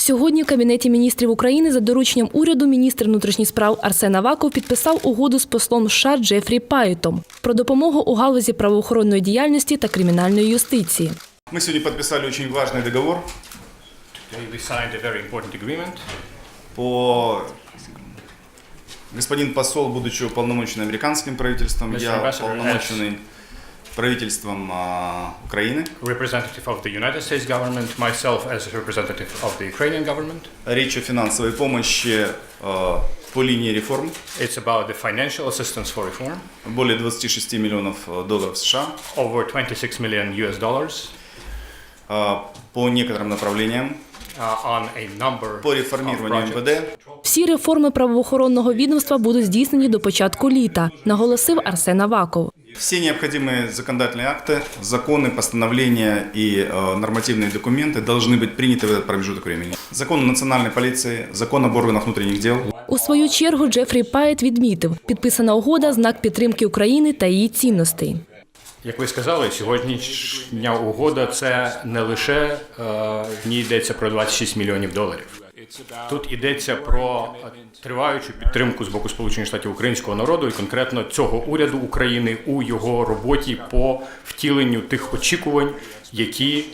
Сьогодні в Кабінеті міністрів України за дорученням уряду міністр внутрішніх справ Арсен Аваков підписав угоду з послом США Джефрі Пайтом про допомогу у галузі правоохоронної діяльності та кримінальної юстиції. Мы сегодня подписали очень важный договор Today we signed a very important agreement. по... Господин посол, будучи уполномоченным американским правительством, Mr. я Ambassador, уполномоченный правительством Украины. Representative of the United States government, myself as a representative of the Ukrainian government. Речь о финансовой помощи по линии реформ. It's about the financial assistance for reform, Более 26 миллионов долларов США over 26 million US dollars по некоторым направлениям. uh, on a number По of реформированию. МВД, Всі реформи правоохоронного відомства будуть здійснені до початку літа, наголосив Арсен Аваков. все необходимые законодательные акты, законы, постановления и э, нормативные документы должны быть приняты в этот промежуток времени. Закон о национальной полиции, закон об органах внутренних дел, У свою чергу Джефрі Пайт відмітив, підписана угода знак підтримки України та її цінностей. Як ви сказали, сьогоднішня угода це не лише е, в ній йдеться про 26 мільйонів доларів. Тут йдеться про триваючу підтримку з боку Сполучених Штатів українського народу і конкретно цього уряду України у його роботі по втіленню тих очікувань, які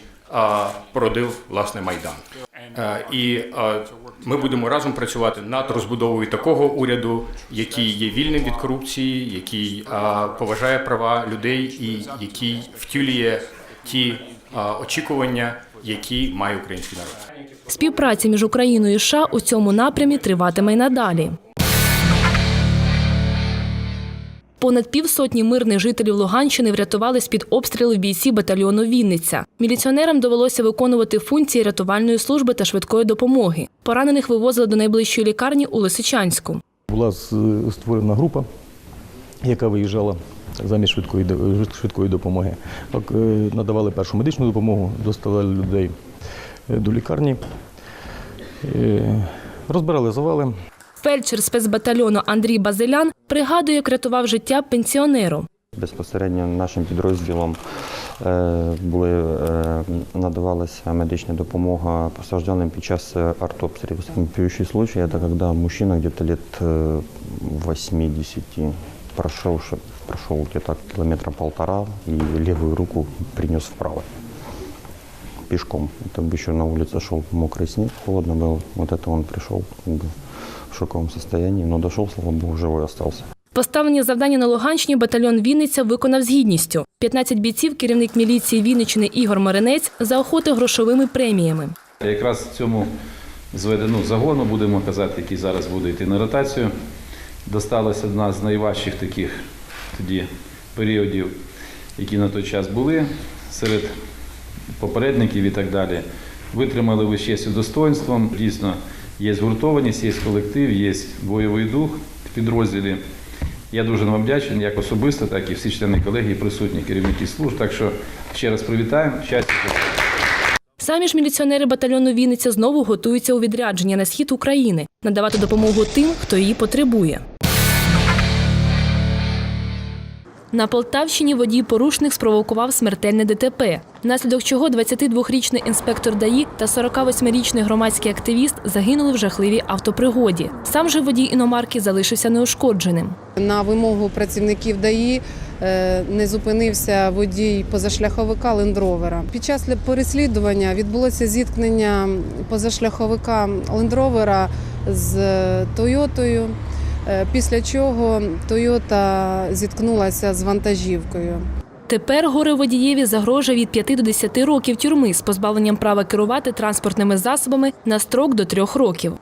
породив власне майдан. І ми будемо разом працювати над розбудовою такого уряду, який є вільним від корупції, який поважає права людей і який втілює ті очікування, які має український народ. Співпраця між Україною і США у цьому напрямі триватиме й надалі. Понад півсотні мирних жителів Луганщини врятували з-під обстрілів бійці батальйону Вінниця. Міліціонерам довелося виконувати функції рятувальної служби та швидкої допомоги. Поранених вивозили до найближчої лікарні у Лисичанську. Була створена група, яка виїжджала замість швидкої, швидкої допомоги. Так, е, надавали першу медичну допомогу, доставляли людей е, до лікарні, е, розбирали завали. Фельдшер спецбатальйону Андрій Базилян пригадує, як рятував життя пенсіонеру. Безпосередньо нашим підрозділом були, надавалася медична допомога постраждалим під час артобстрілів. Вопиющий случай – это когда мужчина где-то лет э, 80 прошел, ш- прошел где-то километра полтора и левую руку принес вправо пешком. Это еще на улице шел мокрый снег, холодно было. Вот это он пришел как бы, в шоковом состоянии, но дошел, слава богу, живой остался. Поставлені завдання на Луганщині батальйон Вінниця виконав з гідністю. 15 бійців керівник міліції Вінниччини Ігор Маринець заохотив грошовими преміями. Якраз цьому зведену загону, будемо казати, який зараз буде йти на ротацію, досталася одна з найважчих таких тоді періодів, які на той час були серед попередників і так далі. Витримали ви честь достоинством. Дійсно, є згуртованість, є колектив, є бойовий дух в підрозділі. Я дуже вам вдячний, як особисто, так і всі члени колегії, присутні керівники служб. Так що ще раз привітаємо. Щастя. Самі ж міліціонери батальйону Вінниця знову готуються у відрядження на схід України, надавати допомогу тим, хто її потребує. На Полтавщині водій-порушник спровокував смертельне ДТП, внаслідок чого 22-річний інспектор ДАІ та 48-річний громадський активіст загинули в жахливій автопригоді. Сам же водій іномарки залишився неушкодженим. На вимогу працівників ДАІ е, не зупинився водій позашляховика лендровера. Під час переслідування відбулося зіткнення позашляховика лендровера з Тойотою, е, після чого Тойота зіткнулася з вантажівкою. Тепер горе водієві загрожує від 5 до 10 років тюрми з позбавленням права керувати транспортними засобами на строк до трьох років.